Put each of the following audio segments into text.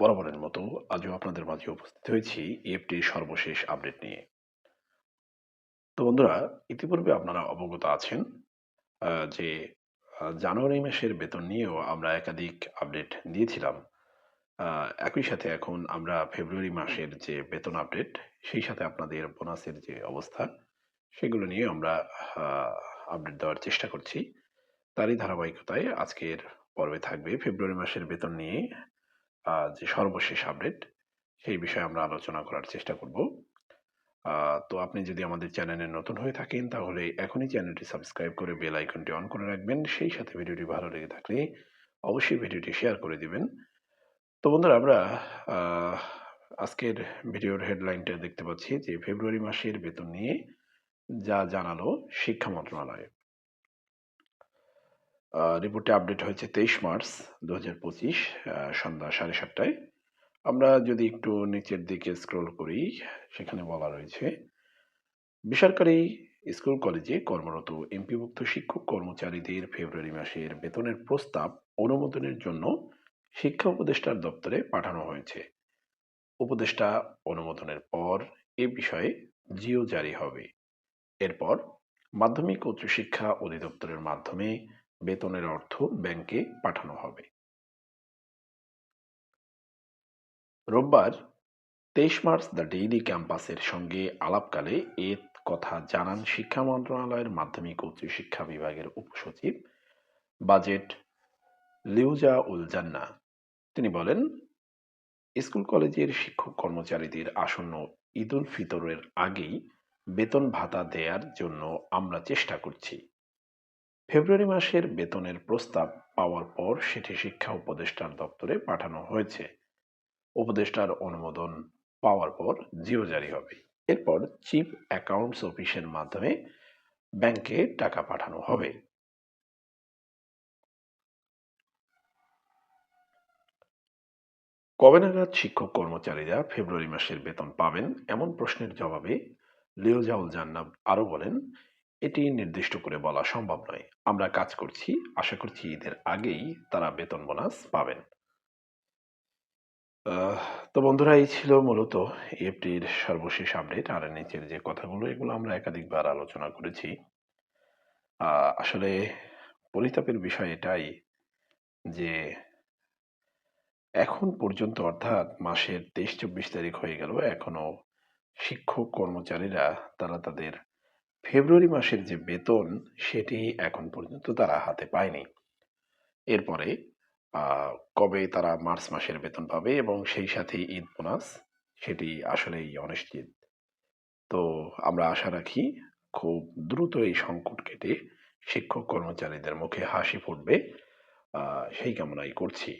বরাবরের মতো আজও আপনাদের মাঝে উপস্থিত হয়েছি ইএফটির সর্বশেষ আপডেট নিয়ে। তো বন্ধুরা, ইতিপূর্বে আপনারা অবগত আছেন যে জানুয়ারি মাসের বেতন নিয়েও আমরা একাধিক আপডেট দিয়েছিলাম। একই সাথে এখন আমরা ফেব্রুয়ারি মাসের যে বেতন আপডেট, সেই সাথে আপনাদের বোনাসের যে অবস্থা, সেগুলো নিয়ে আমরা আপডেট দেওয়ার চেষ্টা করছি। তারই ধারাবাহিকতায় আজকের পর্বে থাকবে ফেব্রুয়ারি মাসের বেতন নিয়ে। যে সর্বশেষ আপডেট সেই বিষয়ে আমরা আলোচনা করার চেষ্টা করব। তো আপনি যদি আমাদের চ্যানেলে নতুন হয়ে থাকেন, তাহলে এখনই চ্যানেলটি সাবস্ক্রাইব করে বেল আইকনটি অন করে রাখবেন। সেই সাথে ভিডিওটি ভালো লেগে থাকলে অবশ্যই ভিডিওটি শেয়ার করে দিবেন। তো বন্ধুরা, আমরা আজকের ভিডিওর হেডলাইনটা দেখতে পাচ্ছি যে, ফেব্রুয়ারি মাসের বেতন নিয়ে যা জানালো শিক্ষা মন্ত্রণালয়। রিপোর্টে আপডেট হয়েছে তেইশ মার্চ দু হাজার পঁচিশ সন্ধ্যা সাড়ে সাতটায়। আমরা যদি একটু নিচের দিকে স্ক্রল করি, সেখানে বলা রয়েছে, বেসরকারি স্কুল কলেজে কর্মরত এমপিভুক্ত শিক্ষক কর্মচারীদের ফেব্রুয়ারি মাসের বেতনের প্রস্তাব অনুমোদনের জন্য শিক্ষা উপদেষ্টার দপ্তরে পাঠানো হয়েছে। উপদেষ্টা অনুমোদনের পর এ বিষয়ে জিও জারি হবে। এরপর মাধ্যমিক উচ্চশিক্ষা অধিদপ্তরের মাধ্যমে বেতনের অর্থ ব্যাংকে পাঠানো হবে। রোববার তেইশ মার্চ দ্য ডেইলি ক্যাম্পাসের সঙ্গে আলাপকালে এ কথা জানান শিক্ষা মন্ত্রণালয়ের মাধ্যমিক উচ্চশিক্ষা বিভাগের উপসচিব বাজেট লিউজা উল জান্না তিনি বলেন, স্কুল কলেজের শিক্ষক কর্মচারীদের আসন্ন ঈদ উল ফিতরের আগেই বেতন ভাতা দেওয়ার জন্য আমরা চেষ্টা করছি। ফেব্রুয়ারি মাসের বেতনের প্রস্তাব পাওয়ার পর সেটি শিক্ষা উপদেষ্টার দপ্তরে পাঠানো হয়েছে। উপদেষ্টার অনুমোদন পাওয়ার পর জিও জারি হবে। এরপর চিফ অ্যাকাউন্টস অফিসের মাধ্যমে ব্যাংকে টাকা পাঠানো হবে। কবে নাগাদ শিক্ষক কর্মচারীরা ফেব্রুয়ারি মাসের বেতন পাবেন এমন প্রশ্নের জবাবে লিওজাউল জান্নাব আরও বলেন এটি নির্দিষ্ট করে বলা সম্ভব নয়। আমরা কাজ করছি, আশা করছি ঈদের আগেই তারা বেতন বোনাস পাবেন। তো বন্ধুরা, এই ছিল মূলত এফটির সর্বশেষ আপডেট। আর নিচের যে কথাগুলো, এগুলো আমরা একাধিকবার আলোচনা করেছি। আসলে পরিতাপের বিষয় এটাই যে এখন পর্যন্ত, অর্থাৎ মাসের তেইশ, চব্বিশ তারিখ হয়ে গেল, এখনও শিক্ষক কর্মচারীরা, তারা তাদের ফেব্রুয়ারি মাসের যে বেতন, সেটি এখন পর্যন্ত তারা হাতে পায়নি। এরপরে কবে তারা মার্চ মাসের বেতন পাবে এবং সেই সাথে ঈদ বোনাস, সেটি আসলেই অনিশ্চিত। তো আমরা আশা রাখি, খুব দ্রুত এই সংকট কেটে শিক্ষক কর্মচারীদের মুখে হাসি ফুটবে সেই কামনাই করছি।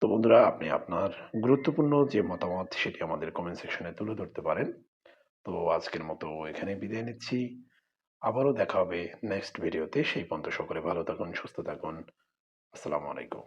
তো বন্ধুরা, আপনি আপনার গুরুত্বপূর্ণ যে মতামত, সেটি আমাদের কমেন্ট সেকশনে তুলে ধরতে পারেন। তো আজকের মতো এখানে বিদায় নিচ্ছি। আবারও দেখা হবে নেক্সট ভিডিওতে সেই পর্যন্ত সকলে ভালো থাকুন, সুস্থ থাকুন। আসসালামু আলাইকুম।